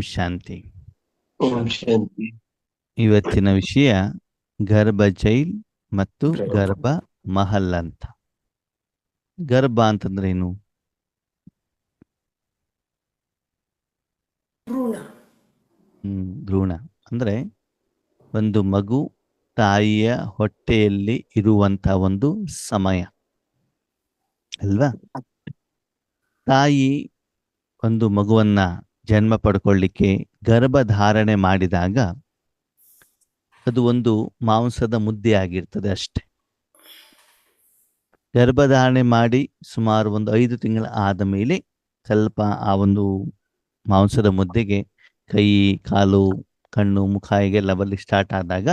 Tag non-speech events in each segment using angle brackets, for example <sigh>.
ಶಾಂತಿ. ಓಂ ಶಾಂತಿ. ಇವತ್ತಿನ ವಿಷಯ ಗರ್ಭ ಜೈಲ್ ಮತ್ತು ಗರ್ಭ. ಮಹಲ್ ಅಂತ. ಗರ್ಭ ಅಂತಂದ್ರೆ ಏನು? ಹ್ಮ್ ಭ್ರೂಣ. ಅಂದ್ರೆ ಒಂದು ಮಗು ತಾಯಿಯ ಹೊಟ್ಟೆಯಲ್ಲಿ ಇರುವಂತ ಒಂದು ಸಮಯ. ಅಲ್ವಾ? ತಾಯಿ ಒಂದು ಮಗುವನ್ನ ಜನ್ಮ ಪಡ್ಕೊಳ್ಳಿಕ್ಕೆ ಗರ್ಭಧಾರಣೆ ಮಾಡಿದಾಗ ಅದು ಒಂದು ಮಾಂಸದ ಮುದ್ದೆ ಆಗಿರ್ತದೆ ಅಷ್ಟೆ. ಗರ್ಭಧಾರಣೆ ಮಾಡಿ ಸುಮಾರು ಒಂದು ಐದು ತಿಂಗಳ ಆದ ಮೇಲೆ ಸ್ವಲ್ಪ ಆ ಒಂದು ಮಾಂಸದ ಮುದ್ದೆಗೆ ಕೈ ಕಾಲು ಕಣ್ಣು ಮುಖ ಹೀಗೆಲ್ಲ ಬರ್ಲಿಕ್ಕೆ ಸ್ಟಾರ್ಟ್ ಆದಾಗ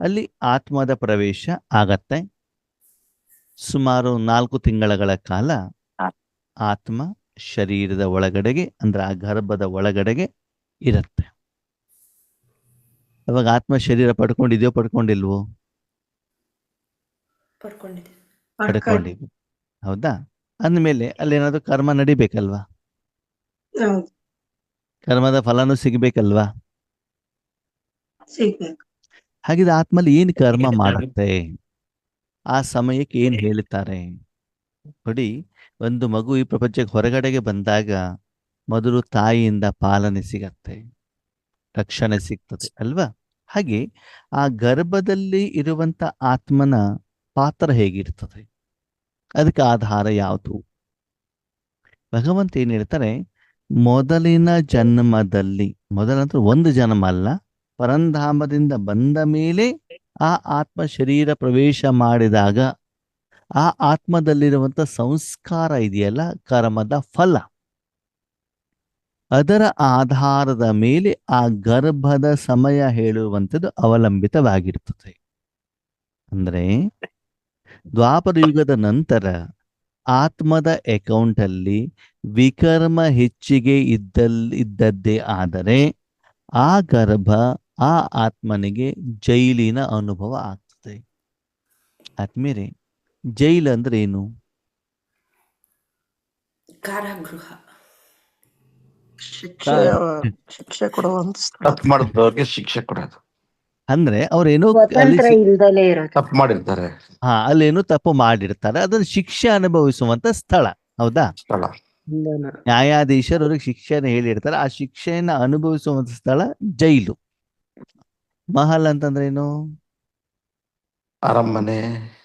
ಅಲ್ಲಿ ಆತ್ಮದ ಪ್ರವೇಶ ಆಗತ್ತೆ. ಸುಮಾರು ನಾಲ್ಕು ತಿಂಗಳಗಳ ಕಾಲ ಆತ್ಮ ಶರೀರದ ಒಳಗಡೆಗೆ ಅಂದ್ರೆ ಆ ಗರ್ಭದ ಒಳಗಡೆಗೆ ಇರುತ್ತೆ. ಅವಾಗ ಆತ್ಮ ಶರೀರ ಪಡ್ಕೊಂಡಿದ್ಯೋ ಪಡ್ಕೊಂಡಿಲ್ವೋ? ಪಡ್ಕೊಂಡಿದೆ ಪಡ್ಕೊಂಡಿದ್ವಿ ಹೌದಾ? ಅಂದ್ಮೇಲೆ ಅಲ್ಲಿ ಏನಾದ್ರು ಕರ್ಮ ನಡಿಬೇಕಲ್ವಾ? ಕರ್ಮದ ಫಲನೂ ಸಿಗ್ಬೇಕಲ್ವಾ? ಸಿಗ್ಬೇಕು. ಹಾಗಿದ್ರೆ ಆತ್ಮಲ್ಲಿ ಏನ್ ಕರ್ಮ ಮಾಡುತ್ತೆ? ಆ ಸಮಯಕ್ಕೆ ಏನ್ ಹೇಳ್ತಾರೆ ನೋಡಿ ಒಂದು ಮಗು ಈ ಪ್ರಪಂಚಕ್ಕೆ ಹೊರಗಡೆಗೆ ಬಂದಾಗ ಮೊದಲು ತಾಯಿಯಿಂದ ಪಾಲನೆ ಸಿಗತ್ತೆ, ರಕ್ಷಣೆ ಸಿಗ್ತದೆ ಅಲ್ವಾ? ಹಾಗೆ ಆ ಗರ್ಭದಲ್ಲಿ ಇರುವಂತ ಆತ್ಮನ ಪಾತ್ರ ಹೇಗಿರ್ತದೆ? ಅದಕ್ಕೆ ಆಧಾರ ಯಾವುದು? ಭಗವಂತ ಏನ್ ಹೇಳ್ತಾರೆ, ಮೊದಲಿನ ಜನ್ಮದಲ್ಲಿ ಮೊದಲಂತೂ ಒಂದು ಜನ್ಮ ಅಲ್ಲ, ಪರಂಧಾಮದಿಂದ ಬಂದ ಮೇಲೆ ಆ ಆತ್ಮ ಶರೀರ ಪ್ರವೇಶ ಮಾಡಿದಾಗ ಆ ಆತ್ಮದಲ್ಲಿರುವಂತ ಸಂಸ್ಕಾರ ಇದೆಯಲ್ಲ? ಕರ್ಮದ ಫಲ. ಅದರ ಆಧಾರದ ಮೇಲೆ ಆ ಗರ್ಭದ ಸಮಯ ಹೇಳುವಂಥದ್ದು ಅವಲಂಬಿತವಾಗಿರ್ತದೆ. ಅಂದ್ರೆ ದ್ವಾಪರ ಯುಗದ ನಂತರ ಆತ್ಮದ ಅಕೌಂಟ್ ಅಲ್ಲಿ ವಿಕರ್ಮ ಹೆಚ್ಚಿಗೆ ಇದ್ದಲ್, ಇದ್ದದ್ದೇ ಆದರೆ ಆ ಗರ್ಭ ಆ ಆತ್ಮನಿಗೆ ಜೈಲಿನ ಅನುಭವ ಆಗ್ತದೆ. ಆದ್ಮೇಲೆ ಜೈಲ್ ಅಂದ್ರೆ ಏನು? ಕಾರಾಗೃಹ. ಶಿಕ್ಷೆ ಶಿಕ್ಷೆ ಕೊಡುವಂತ ಸ್ಥಳ. ತಪ್ಪು ಮಾಡಿದವ್ರಿಗೆ ಶಿಕ್ಷೆ ಕೊಡೋದು. ಅಂದ್ರೆ ಅವ್ರೇನೋ ಇಲ್ದಲೇ ತಪ್ಪು ಮಾಡಿರ್ತಾರೆ. ಹಾ ಅಲ್ಲೇನೋ ತಪ್ಪು ಮಾಡಿರ್ತಾರೆ. ಅದನ್ನ ಶಿಕ್ಷೆ ಅನುಭವಿಸುವಂತ ಸ್ಥಳ. ಹೌದಾ? ಸ್ಥಳ. ನ್ಯಾಯಾಧೀಶರು ಅವ್ರಿಗೆ ಶಿಕ್ಷೆಯನ್ನು ಹೇಳಿರ್ತಾರೆ. ಆ ಶಿಕ್ಷೆಯನ್ನ ಅನುಭವಿಸುವಂತ ಸ್ಥಳ ಜೈಲು. ಮಹಲ್ ಅಂತಂದ್ರೆ ಏನು? ಅರಮನೆ.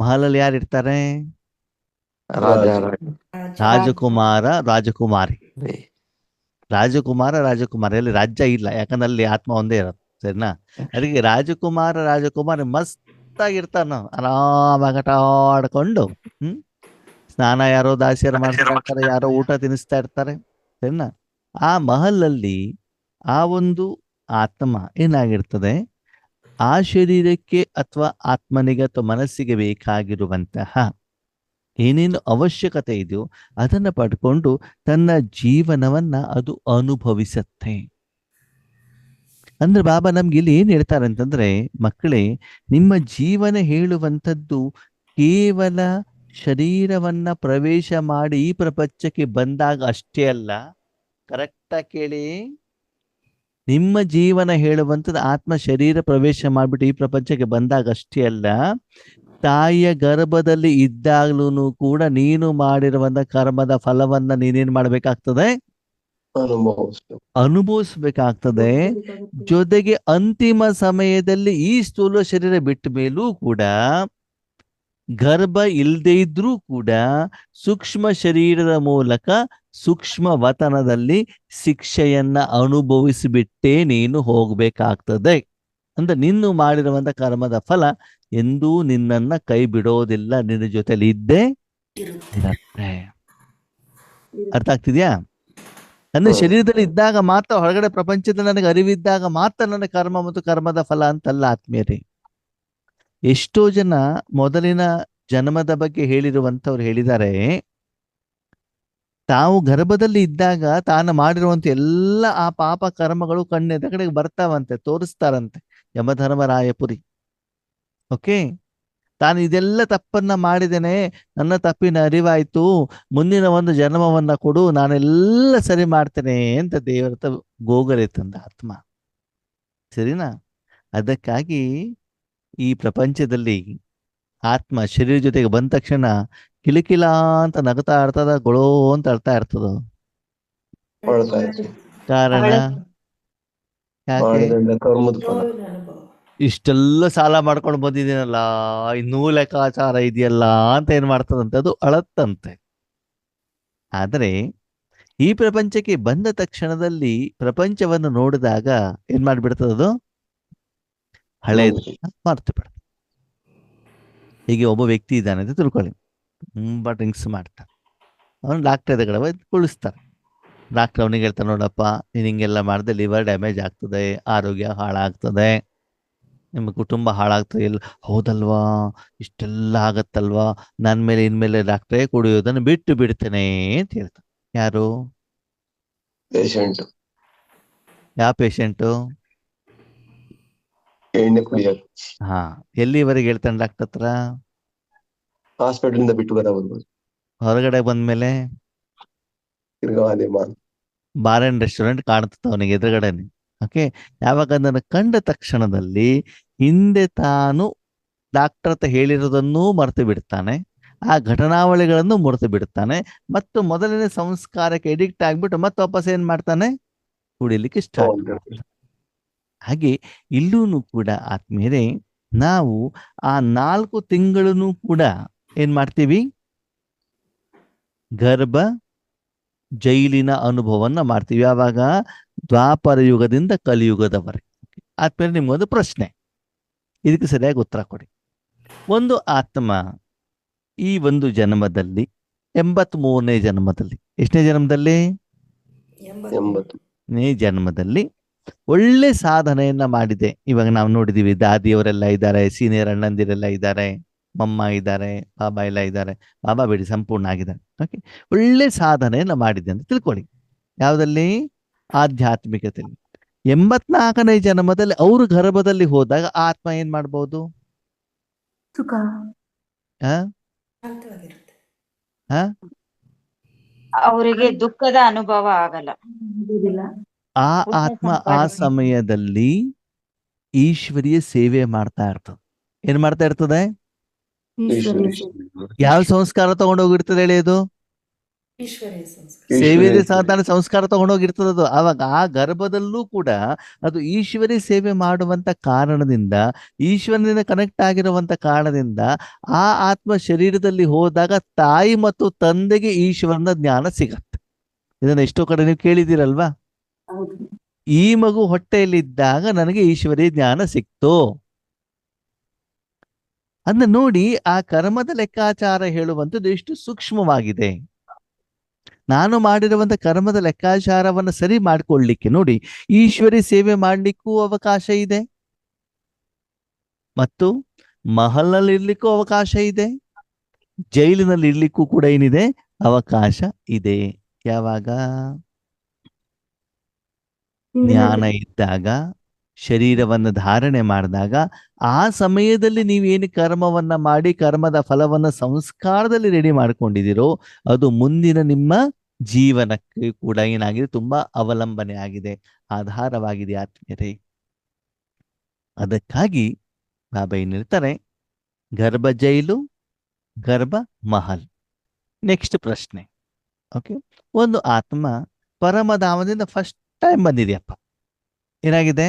ಮಹಲಲ್ಲಿ ಯಾರು ಇರ್ತಾರೆ? ರಾಜ ರಾಜಕುಮಾರ ರಾಜಕುಮಾರಿ. ರಾಜಕುಮಾರ ರಾಜಕುಮಾರಿ. ಅಲ್ಲಿ ರಾಜ್ಯ ಇಲ್ಲ ಯಾಕಂದ್ರೆ ಅಲ್ಲಿ ಆತ್ಮ ಒಂದೇ ಇರೋದು ಸರಿನಾ? ಅದಕ್ಕೆ ರಾಜಕುಮಾರ ರಾಜಕುಮಾರಿ ಮಸ್ತ್ ಆಗಿರ್ತಾನ ಆರಾಮಾಗಿ ಆಟ ಆಡ್ಕೊಂಡು ಹ್ಮ್? ಸ್ನಾನ ಯಾರೋ ದಾಸಿಯರು ಮಾಡ್ತಾ ಇರ್ತಾರೆ ಯಾರೋ ಊಟ ತಿನ್ನಿಸ್ತಾ ಇರ್ತಾರೆ ಸರಿನಾ? ಆ ಮಹಲಲ್ಲಿ ಆ ಒಂದು ಆತ್ಮ ಏನಾಗಿರ್ತದೆ? ಆ ಶರೀರಕ್ಕೆ ಅಥವಾ ಆತ್ಮನಿಗೆ ಅಥವಾ ಮನಸ್ಸಿಗೆ ಬೇಕಾಗಿರುವಂತಹ ಏನೇನು ಅವಶ್ಯಕತೆ ಇದೆಯೋ ಅದನ್ನು ಪಡ್ಕೊಂಡು ತನ್ನ ಜೀವನವನ್ನ ಅದು ಅನುಭವಿಸತ್ತೆ. ಅಂದ್ರೆ ಬಾಬಾ ನಮ್ಗೆ ಇಲ್ಲಿ ಏನ್ ಹೇಳ್ತಾರೆ ಅಂತಂದ್ರೆ, ಮಕ್ಕಳೇ, ನಿಮ್ಮ ಜೀವನ ಹೇಳುವಂಥದ್ದು ಕೇವಲ ಶರೀರವನ್ನ ಪ್ರವೇಶ ಮಾಡಿ ಈ ಪ್ರಪಂಚಕ್ಕೆ ಬಂದಾಗ ಅಷ್ಟೇ ಅಲ್ಲ. ಕರೆಕ್ಟಾಗಿ ಕೇಳಿ. ನಿಮ್ಮ ಜೀವನ ಹೇಳುವಂಥದ್ದು ಆತ್ಮ ಶರೀರ ಪ್ರವೇಶ ಮಾಡಿಬಿಟ್ಟು ಈ ಪ್ರಪಂಚಕ್ಕೆ ಬಂದಾಗ ಅಷ್ಟೇ ಅಲ್ಲ ತಾಯಿಯ ಗರ್ಭದಲ್ಲಿ ಇದ್ದಾಗ್ಲೂ ಕೂಡ ನೀನು ಮಾಡಿರುವಂತ ಕರ್ಮದ ಫಲವನ್ನ ನೀನೇನ್ ಮಾಡ್ಬೇಕಾಗ್ತದೆ? ಅನುಭವಿಸ್ಬೇಕು. ಅನುಭವಿಸ್ಬೇಕಾಗ್ತದೆ. ಜೊತೆಗೆ ಅಂತಿಮ ಸಮಯದಲ್ಲಿ ಈ ಸ್ಥೂಲ ಶರೀರ ಬಿಟ್ಟ ಮೇಲೂ ಕೂಡ ಗರ್ಭ ಇಲ್ಲದೆ ಇದ್ರೂ ಕೂಡ ಸೂಕ್ಷ್ಮ ಶರೀರದ ಮೂಲಕ ಸೂಕ್ಷ್ಮ ವತನದಲ್ಲಿ ಶಿಕ್ಷೆಯನ್ನ ಅನುಭವಿಸಿಬಿಟ್ಟೇ ನೀನು ಹೋಗ್ಬೇಕಾಗ್ತದೆ. ಅಂದ್ರೆ ನಿನ್ನು ಮಾಡಿರುವಂತ ಕರ್ಮದ ಫಲ ಎಂದೂ ನಿನ್ನನ್ನ ಕೈ ಬಿಡೋದಿಲ್ಲ ನಿನ್ನ ಜೊತೆಲಿ ಇದ್ದೇ ಇರುತ್ತೆ. ಅರ್ಥ ಆಗ್ತಿದ್ಯಾ? ನನ್ನ. ಶರೀರದಲ್ಲಿ ಇದ್ದಾಗ ಮಾತ್ರ ಹೊರಗಡೆ ಪ್ರಪಂಚದಲ್ಲಿ ನನಗೆ ಅರಿವಿದ್ದಾಗ ಮಾತ್ರ ನನ್ನ ಕರ್ಮ ಮತ್ತು ಕರ್ಮದ ಫಲ ಅಂತಲ್ಲ ಆತ್ಮೀಯರೇ. ಎಷ್ಟೋ ಜನ ಮೊದಲಿನ ಜನ್ಮದ ಬಗ್ಗೆ ಹೇಳಿರುವಂತವ್ರು ಹೇಳಿದ್ದಾರೆ, ತಾವು ಗರ್ಭದಲ್ಲಿ ಇದ್ದಾಗ ತಾನು ಮಾಡಿರುವಂತ ಎಲ್ಲ ಆ ಪಾಪ ಕರ್ಮಗಳು ಕಣ್ಣೆದ ಕಡೆಗೆ ಬರ್ತಾವಂತೆ, ತೋರಿಸ್ತಾರಂತೆ, ಯಮಧರ್ಮರಾಯಪುರಿ. ಓಕೆ? ತಾನು ಇದೆಲ್ಲ ತಪ್ಪನ್ನ ಮಾಡಿದ್ದೇನೆ, ನನ್ನ ತಪ್ಪಿನ ಅರಿವಾಯ್ತು, ಮುಂದಿನ ಒಂದು ಜನ್ಮವನ್ನ ಕೊಡು, ನಾನೆಲ್ಲ ಸರಿ ಮಾಡ್ತೇನೆ ಅಂತ ದೇವರ ಗೋಗರೆ ತಂದ ಆತ್ಮ. ಸರಿನಾ? ಅದಕ್ಕಾಗಿ ಈ ಪ್ರಪಂಚದಲ್ಲಿ ಆತ್ಮ ಶರೀರ ಜೊತೆಗೆ ಬಂದ ತಕ್ಷಣ ಕಿಲಕಿಲ ಅಂತ ನಗತಾ ಇರ್ತದ ಗೊಳೋ ಅಂತ ಅಳ್ತಾ ಇರ್ತದ. ಕಾರಣ? ಇಷ್ಟೆಲ್ಲ ಸಾಲ ಮಾಡ್ಕೊಂಡು ಬಂದಿದ್ದೀನಲ್ಲ ಇನ್ನೂ ಲೆಕ್ಕಾಚಾರ ಇದೆಯಲ್ಲ ಅಂತ ಏನ್ ಮಾಡ್ತದಂತ? ಅದು ಅಳತ್ತಂತೆ. ಆದರೆ ಈ ಪ್ರಪಂಚಕ್ಕೆ ಬಂದ ತಕ್ಷಣದಲ್ಲಿ ಪ್ರಪಂಚವನ್ನು ನೋಡಿದಾಗ ಏನ್ ಮಾಡ್ಬಿಡ್ತದದು? ಹಳೇದನ್ನ ಮರ್ತು ಬಿಡ. ಹೀಗೆ ಒಬ್ಬ ವ್ಯಕ್ತಿ ಇದ್ದಾನೆ ಅಂತ ತಿಳ್ಕೊಳ್ಳಿ. ತುಂಬಾ ಡ್ರಿಂಕ್ಸ್ ಮಾಡ್ತಾನೆ ಅವನು ಡಾಕ್ಟರ್ ಹೋಗಿ ಕುಳಿಸ್ತಾರೆ ಡಾಕ್ಟರ್ ಅವನಿಗೆ ಹೇಳ್ತಾನೆ ನೋಡಪ್ಪ ನೀನು ಹಿಂಗೆಲ್ಲ ಮಾಡಿದೆ ಲಿವರ್ ಡ್ಯಾಮೇಜ್ ಆಗ್ತದೆ ಆರೋಗ್ಯ ಹಾಳಾಗ್ತದೆ. ನಿಮ್ಮ ಕುಟುಂಬ ಹಾಳಾಗ್ತದೆ. ಎಲ್ಲ ಹೌದಲ್ವಾ? ಇಷ್ಟೆಲ್ಲ ಆಗತ್ತಲ್ವಾ? ನನ್ನ ಮೇಲೆ ಇನ್ಮೇಲೆ ಡಾಕ್ಟ್ರೇ ಕುಡಿಯೋದನ್ನು ಬಿಟ್ಟು ಬಿಡ್ತೇನೆ ಅಂತ ಹೇಳ್ತಾನೆ. ಯಾರು? ಪೇಷಂಟ್ ಯಾವ ಪೇಷಂಟು ಎಣ್ಣೆ ಕುಡಿಯೋದು. ಹಾ. ಎಲ್ಲಿವರೆಗೆ ಹೇಳ್ತಾನೆ ಡಾಕ್ಟರ್ ಹತ್ರ? ಹಾಸ್ಪಿಟಲ್ ಇಂದ ಬಿಟ್ಟು ಬರಬಹುದು ಹೊರಗಡೆ ಬಂದ್ಮೇಲೆ? ತಿರ್ಗಾ ಅದೇ ಮಾತು ಬಾರ್ ಅಂಡ್ ರೆಸ್ಟೋರೆಂಟ್ ಕಾಣ್ತದೆ ಅವನಿಗೆ ಎದುರುಗಡೆನೆ. ಓಕೆ ಯಾವಾಗ ನನ್ನ ಕಂಡ ತಕ್ಷಣದಲ್ಲಿ ಹಿಂದೆ ತಾನು ಡಾಕ್ಟರ್ ಹತ್ರ ಹೇಳಿರೋದನ್ನೂ ಮರೆತು ಬಿಡ್ತಾನೆ. ಆ ಘಟನಾವಳಿಗಳನ್ನು ಮರೆತು ಬಿಡ್ತಾನೆ. ಮತ್ತು ಮೊದಲನೇ ಸಂಸ್ಕಾರಕ್ಕೆ ಎಡಿಕ್ಟ್ ಆಗ್ಬಿಟ್ಟು ಮತ್ತೆ ವಾಪಸ್ ಏನ್ ಮಾಡ್ತಾನೆ ಕುಡಿಲಿಕ್ಕೆ ಸ್ಟಾರ್ಟ್. ಹಾಗೆ ಇಲ್ಲೂ ಕೂಡ ಆದ್ಮೇಲೆ ನಾವು ಆ ನಾಲ್ಕು ತಿಂಗಳನ್ನು ಕೂಡ ಏನ್ ಮಾಡ್ತೀವಿ? ಗರ್ಭ ಜೈಲಿನ ಅನುಭವವನ್ನ ಮಾಡ್ತೀವಿ. ಯಾವಾಗ? ದ್ವಾಪರ ಯುಗದಿಂದ ಕಲಿಯುಗದವರೆಗೆ ಆದ್ಮೇಲೆ ನಿಮ್ಗೊಂದು ಪ್ರಶ್ನೆ. ಇದಕ್ಕೆ ಸರಿಯಾಗಿ ಉತ್ತರ ಕೊಡಿ. ಒಂದು ಆತ್ಮ ಈ ಒಂದು ಜನ್ಮದಲ್ಲಿ ಎಂಬತ್ ಮೂರನೇ ಜನ್ಮದಲ್ಲಿ ಎಷ್ಟನೇ ಜನ್ಮದಲ್ಲಿ? ಜನ್ಮದಲ್ಲಿ ಒಳ್ಳೆ ಸಾಧನೆಯನ್ನ ಮಾಡಿದೆ. ಇವಾಗ ನಾವು ನೋಡಿದೀವಿ ದಾದಿಯವರೆಲ್ಲ ಇದ್ದಾರೆ ಸೀನಿಯರ್ ಅಣ್ಣಂದಿರೆಲ್ಲ ಇದ್ದಾರೆ ಮಮ್ಮ ಇದ್ದಾರೆ ಬಾಬಾ ಎಲ್ಲ ಇದ್ದಾರೆ. ಬಾಬಾ ಬಿಡಿ ಸಂಪೂರ್ಣ ಆಗಿದ್ದಾರೆ ಓಕೆ ಒಳ್ಳೆ ಸಾಧನೆಯನ್ನ ಮಾಡಿದೆ ಅಂತ ತಿಳ್ಕೊಳ್ಳಿ. ಯಾವುದಲ್ಲಿ? ಆಧ್ಯಾತ್ಮಿಕತೆಯಲ್ಲಿ. ಎಂಬತ್ನಾಲ್ಕನೇ ಜನ್ಮದಲ್ಲಿ ಅವರು ಗರ್ಭದಲ್ಲಿ ಹೋದಾಗ ಆತ್ಮ ಏನ್ ಮಾಡ್ಬೋದು? ಸುಖ. ಆ? ಶಾಂತವಾಗಿರುತ್ತೆ. ಅವರಿಗೆ ದುಃಖದ ಅನುಭವ ಆಗಲ್ಲ. ಆ ಆತ್ಮ ಆ ಸಮಯದಲ್ಲಿ ಈಶ್ವರಿಯ ಸೇವೆ ಮಾಡ್ತಾ ಇರ್ತದೆ. ಏನ್ ಮಾಡ್ತಾ ಇರ್ತದೆ. ಯಾವ ಸಂಸ್ಕಾರ ತಗೊಂಡೋಗಿರ್ತದೆ ಹೇಳಿ ಅದು? ಈಶ್ವರೀಯ ಸಂಸ್ಕಾರ. ಈಶ್ವರೀಯ ಸೇವೆ ಸೇವೆ. ಸಾಧಾರಣ ಸಂಸ್ಕಾರ ತಗೊಂಡೋಗಿರ್ತದೆ ಅದು. ಅವಾಗ ಆ ಗರ್ಭದಲ್ಲೂ ಕೂಡ ಅದು ಈಶ್ವರಿ ಸೇವೆ ಮಾಡುವಂತ ಕಾರಣದಿಂದ ಈಶ್ವರನಿಂದ ಕನೆಕ್ಟ್ ಆಗಿರುವಂತ ಕಾರಣದಿಂದ ಆ ಆತ್ಮ ಶರೀರದಲ್ಲಿ ಹೋದಾಗ ತಾಯಿ ಮತ್ತು ತಂದೆಗೆ ಈಶ್ವರನ ಜ್ಞಾನ ಸಿಗತ್ತೆ. ಇದನ್ನ ಎಷ್ಟೋ ಕಡೆ ನೀವು ಕೇಳಿದಿರಲ್ವಾ ಹೌದು. ಈ ಮಗು ಹೊಟ್ಟೆಯಲ್ಲಿದ್ದಾಗ ನನಗೆ ಈಶ್ವರಿ ಜ್ಞಾನ ಸಿಕ್ತು. ಅದನ್ನ ನೋಡಿ ಆ ಕರ್ಮದ ಲೆಕ್ಕಾಚಾರ ಹೇಳುವಂಥದ್ದು ಎಷ್ಟು ಸೂಕ್ಷ್ಮವಾಗಿದೆ. ನಾನು ಮಾಡಿರುವಂತ ಕರ್ಮದ ಲೆಕ್ಕಾಚಾರವನ್ನು ಸರಿ ಮಾಡ್ಕೊಳ್ಳಿಕ್ಕೆ ನೋಡಿ ಈಶ್ವರಿ ಸೇವೆ ಮಾಡಲಿಕ್ಕೂ ಅವಕಾಶ ಇದೆ. ಮತ್ತು ಮಹಲ್ನಲ್ಲಿ ಇರ್ಲಿಕ್ಕೂ ಅವಕಾಶ ಇದೆ. ಜೈಲಿನಲ್ಲಿ ಇರ್ಲಿಕ್ಕೂ ಕೂಡ ಏನಿದೆ? ಅವಕಾಶ ಇದೆ. ಯಾವಾಗ? ಜ್ಞಾನ ಇದ್ದಾಗ ಶರೀರವನ್ನು ಧಾರಣೆ ಮಾಡಿದಾಗ ಆ ಸಮಯದಲ್ಲಿ ನೀವೇನು ಕರ್ಮವನ್ನ ಮಾಡಿ ಕರ್ಮದ ಫಲವನ್ನ ಸಂಸ್ಕಾರದಲ್ಲಿ ರೆಡಿ ಮಾಡ್ಕೊಂಡಿದ್ದೀರೋ ಅದು ಮುಂದಿನ ನಿಮ್ಮ ಜೀವನಕ್ಕೆ ಕೂಡ ಏನಾಗಿದೆ ತುಂಬಾ ಅವಲಂಬನೆ ಆಗಿದೆ ಆಧಾರವಾಗಿದೆ ಆತ್ಮೀಯರೇ. ಅದಕ್ಕಾಗಿ ಬಾಬಾ ಏನ್ ಹೇಳ್ತಾರೆ ಗರ್ಭ ಜೈಲು ಗರ್ಭ ಮಹಲ್. ನೆಕ್ಸ್ಟ್ ಪ್ರಶ್ನೆ. ಓಕೆ ಒಂದು ಆತ್ಮ ಪರಮಧಾಮದಿಂದ ಫಸ್ಟ್ ಟೈಮ್ ಬಂದಿದೆಯಪ್ಪ ಏನಾಗಿದೆ?